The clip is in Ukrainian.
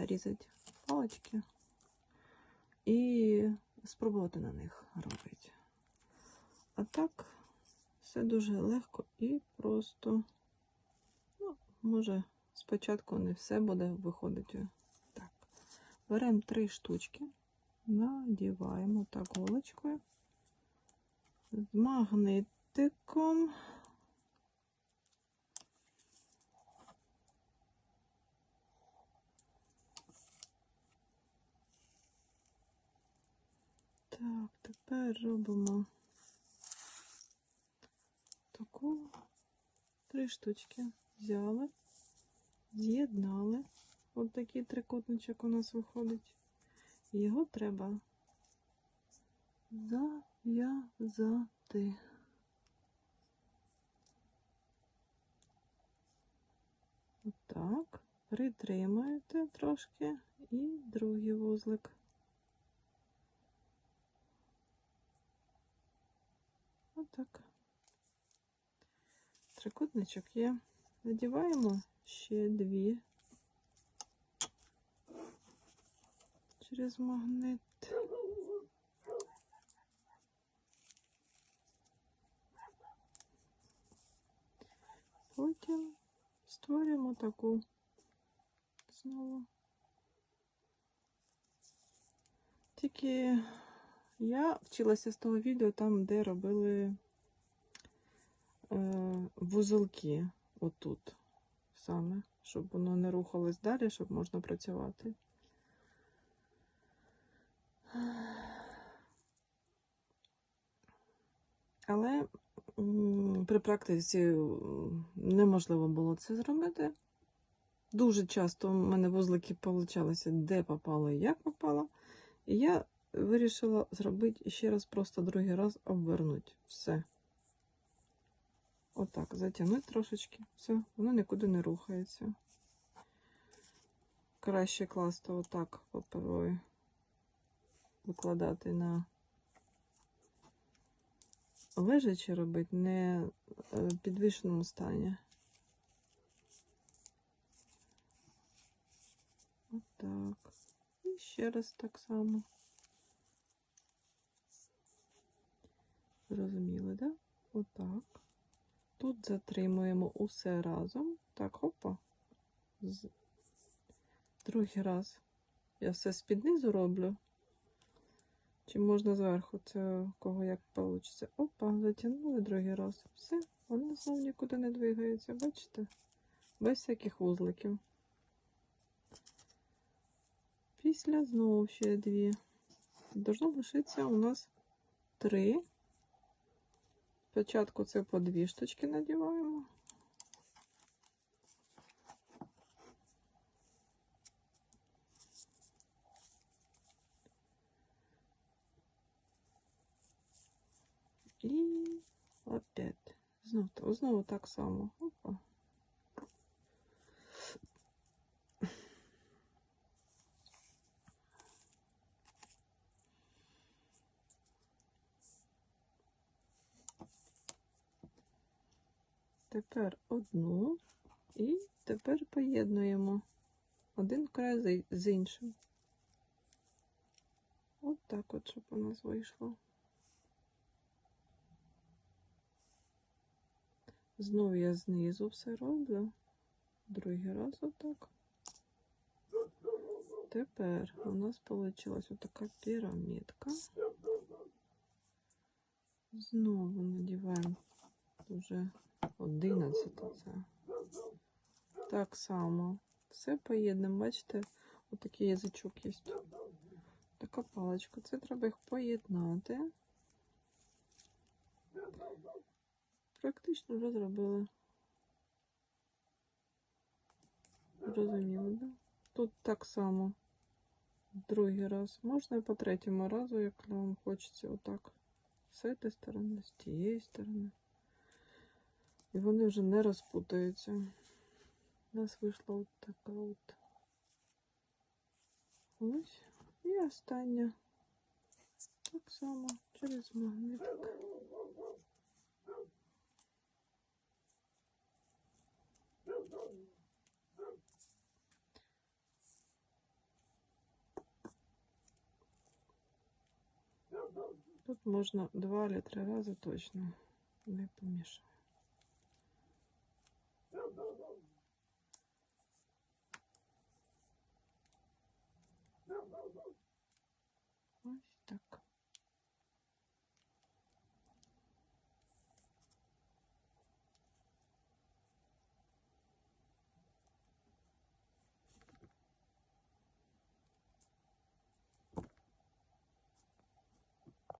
нарізати палички і спробувати на них робити. А так, все дуже легко і просто. Ну, може, спочатку не все буде виходити. Так. Беремо три штучки, надіваємо так голочкою з магнитиком. Так, тепер робимо таку три штучки. Взяли, з'єднали. От такий трикутничок у нас виходить. Його треба зав'язати. Отак. Притримаєте трошки і другий вузлик. Отак. Трикутничок є. Надіваємо ще дві через магнит. Потім створюємо таку знову. Тільки я вчилася з того відео там, де робили е, вузолки отут саме, щоб воно не рухалось далі, щоб можна працювати. Але при практиці неможливо було це зробити. Дуже часто в мене вузлики получалися, де попало і як попало. І я вирішила зробити ще раз, просто другий раз обвернути. Все. Отак, затягнути трошечки. Все, воно нікуди не рухається. Краще класти отак паперові, викладати на лежачи робити, не в підвішеному стані. Отак. І ще раз так само. Зрозуміли, да? Отак. Тут затримуємо усе разом. Так, хопа. З... Другий раз. Я все з-під низу роблю. Чи можна зверху? Це кого як вийде. Опа, затягнули другий раз. Все, воно знову нікуди не двигається, бачите? Без всяких вузликів. Після знову ще дві. Должно лишитися у нас три. Спочатку це по дві штучки надіваємо. І опять. Знову, знову так само. Опа. Тепер одну і тепер поєднуємо один край з- іншим. От так от, щоб у нас вийшло. Знову я знизу все роблю. Другий раз отак. Тепер у нас вийшла така пірамідка. Знову надіваємо вже 11 це. Так само. Все поєднуємо. Бачите, отакий язичок є. Така паличка. Це треба їх поєднати. Практично вже зробили. Розуміло, да? Тут так само. Другий раз. Можна і по третьому разу, як вам хочеться, отак. З цієї сторони, з тієї сторони. І вони вже не розпутаються. У нас вийшла от така от. Ось. І остання. Так само через магнитик. Тут можна два или три рази точно не помішати.